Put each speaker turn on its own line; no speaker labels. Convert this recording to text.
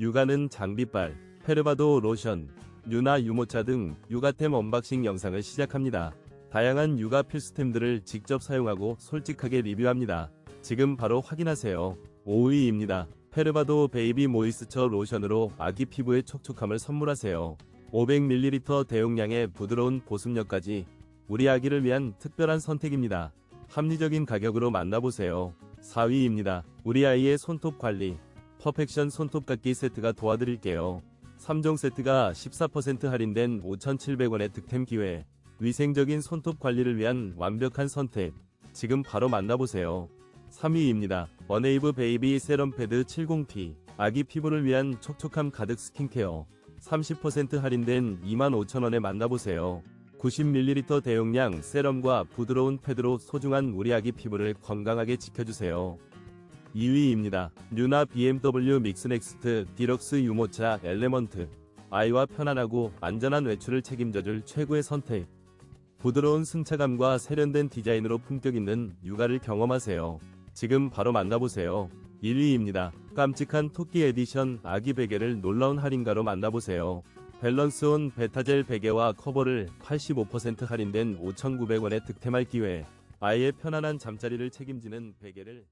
육아는 장비빨, 페르바도 로션, 유나 유모차 등 육아템 언박싱 영상을 시작합니다. 다양한 육아 필수템들을 직접 사용하고 솔직하게 리뷰합니다. 지금 바로 확인하세요. 5위입니다. 페르바도 베이비 모이스처 로션으로 아기 피부의 촉촉함을 선물하세요. 500ml 대용량의 부드러운 보습력까지 우리 아기를 위한 특별한 선택입니다. 합리적인 가격으로 만나보세요. 4위입니다. 우리 아이의 손톱 관리 퍼펙션 손톱 깎기 세트가 도와드릴게요. 3종 세트가 14% 할인된 5,700원의 득템 기회. 위생적인 손톱 관리를 위한 완벽한 선택. 지금 바로 만나보세요. 3위입니다. 원에이브 베이비 세럼 패드 70P. 아기 피부를 위한 촉촉함 가득 스킨케어. 30% 할인된 25,000원에 만나보세요. 90ml 대용량 세럼과 부드러운 패드로 소중한 우리 아기 피부를 건강하게 지켜주세요. 2위입니다. 뉴나 BMW 믹스넥스트 디럭스 유모차 엘레먼트. 아이와 편안하고 안전한 외출을 책임져줄 최고의 선택. 부드러운 승차감과 세련된 디자인으로 품격 있는 육아를 경험하세요. 지금 바로 만나보세요. 1위입니다. 깜찍한 토끼 에디션 아기 베개를 놀라운 할인가로 만나보세요. 밸런스온 베타젤 베개와 커버를 85% 할인된 5,900원에 득템할 기회. 아이의 편안한 잠자리를 책임지는 베개를